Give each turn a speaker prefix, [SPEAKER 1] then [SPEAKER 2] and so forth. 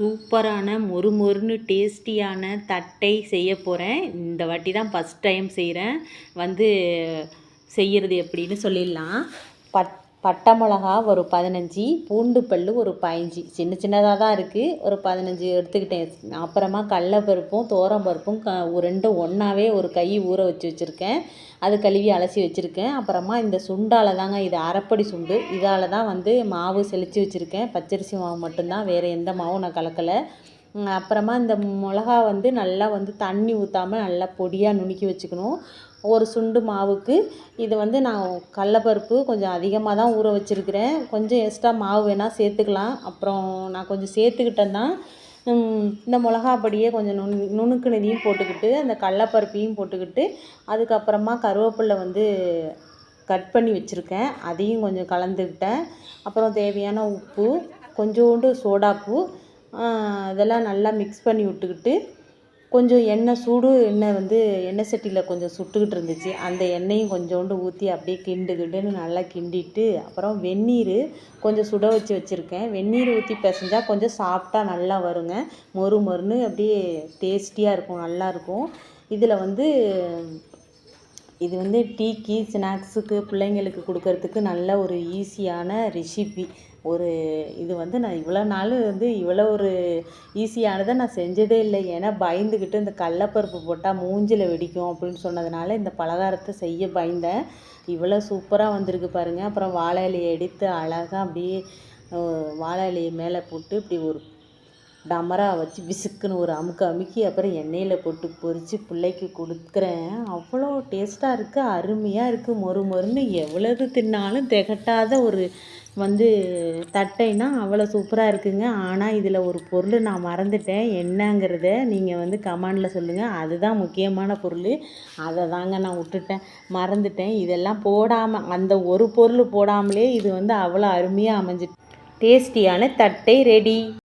[SPEAKER 1] சூப்பரான மொறு மொறுன்னு டேஸ்டியான தட்டை செய்ய போகிறேன் இந்த வாட்டி தான் ஃபஸ்ட் டைம் செய்கிறேன் வந்து செய்கிறது எப்படின்னு சொல்லிடலாம். பட் பட்டை மிளகா ஒரு பதினஞ்சு பூண்டு பல் ஒரு பதினஞ்சு. சின்ன சின்னதாக தான் இருக்குது ஒரு பதினஞ்சு எடுத்துக்கிட்டேன். அப்புறமா கடலப்பருப்பும் பருப்பும் க ரெண்டும் ஒன்றாவே ஒரு கை ஊற வச்சு வச்சுருக்கேன். அது கழுவி அலசி வச்சுருக்கேன். அப்புறமா இந்த சுண்டால் தாங்க இது அரைப்படி சுண்டு. இதால் தான் வந்து மாவு செழித்து வச்சுருக்கேன். பச்சரிசி மாவு மட்டும்தான். வேறு எந்த மாவும் நான் கலக்கலை. அப்புறமா இந்த மிளகா வந்து நல்லா வந்து தண்ணி ஊற்றாமல் நல்லா பொடியாக நுணுக்கி வச்சுக்கணும். ஒரு சுண்டு மாவுக்கு. இது வந்து நான் கடலப்பருப்பு கொஞ்சம் அதிகமாக தான் ஊற வச்சுருக்கிறேன். கொஞ்சம் எக்ஸ்ட்ரா மாவு வேணால் சேர்த்துக்கலாம். அப்புறம் நான் கொஞ்சம் சேர்த்துக்கிட்டேன் தான். இந்த மிளகா பொடியை கொஞ்சம் நுணு நுணுக்குனதையும் போட்டுக்கிட்டு அந்த கடலப்பருப்பையும் போட்டுக்கிட்டு அதுக்கப்புறமா கருவேப்பிலை வந்து கட் பண்ணி வச்சுருக்கேன். அதையும் கொஞ்சம் கலந்துக்கிட்டேன். அப்புறம் தேவையான உப்பு கொஞ்சோண்டு சோடாப்பு இதெல்லாம் நல்லா மிக்ஸ் பண்ணி விட்டுக்கிட்டு கொஞ்சம் எண்ணெய் சூடு எண்ணெய் வந்து எண்ணெய் சட்டியில் கொஞ்சம் சுட்டுக்கிட்டு இருந்துச்சு. அந்த எண்ணெயும் கொஞ்சோண்டு ஊற்றி அப்படியே கிண்டு கிண்டுன்னு நல்லா கிண்டிட்டு அப்புறம் வெந்நீர் கொஞ்சம் சுட வச்சு வச்சுருக்கேன். வெந்நீர் ஊற்றி பிசைஞ்சால் கொஞ்சம் சாஃப்டாக நல்லா வருங்க. மொறு மொறுன்னு அப்படியே டேஸ்டியாக இருக்கும் நல்லாயிருக்கும் இதில் வந்து இது வந்து டீக்கு ஸ்நாக்ஸுக்கு பிள்ளைங்களுக்கு கொடுக்கறதுக்கு நல்ல ஒரு ஈஸியான ரெசிபி. ஒரு இது வந்து நான் இவ்வளோ நாள் வந்து இவ்வளோ ஒரு ஈஸியானதை நான் செஞ்சதே இல்லை. ஏன்னா பயந்துக்கிட்டு இந்த கடலப்பருப்பு போட்டால் மூஞ்சில் வெடிக்கும் அப்படின்னு சொன்னதுனால இந்த பலகாரத்தை செய்ய பயந்தேன். இவ்வளோ சூப்பராக வந்திருக்கு பாருங்கள் அப்புறம் வாழை இலையை எடுத்து அழகாக அப்படியே வாழை இலையை மேலே போட்டு இப்படி ஒரு டமராக வச்சு விசுக்குன்னு ஒரு அமுக்கு அமுக்கி அப்புறம் எண்ணெயில் போட்டு பொரித்து பிள்ளைக்கு கொடுக்குறேன். அவ்வளோ டேஸ்ட்டாக இருக்குது அருமையாக இருக்குது மொறு மொறுன்னு எவ்வளவு தின்னாலும் திகட்டாத ஒரு வந்து தட்டைனா அவ்வளோ சூப்பராக இருக்குங்க. ஆனால் இதில் ஒரு பொருள் நான் மறந்துட்டேன். என்னங்கிறத நீங்கள் வந்து கமெண்டில் சொல்லுங்கள் அதுதான் முக்கியமான பொருள். அதை தாங்க நான் விட்டுட்டேன். மறந்துட்டேன். இதெல்லாம் போடாமல் அந்த ஒரு பொருள் போடாமலே இது வந்து அவ்வளோ அருமையாக அமைஞ்சு டேஸ்டியான தட்டை ரெடி.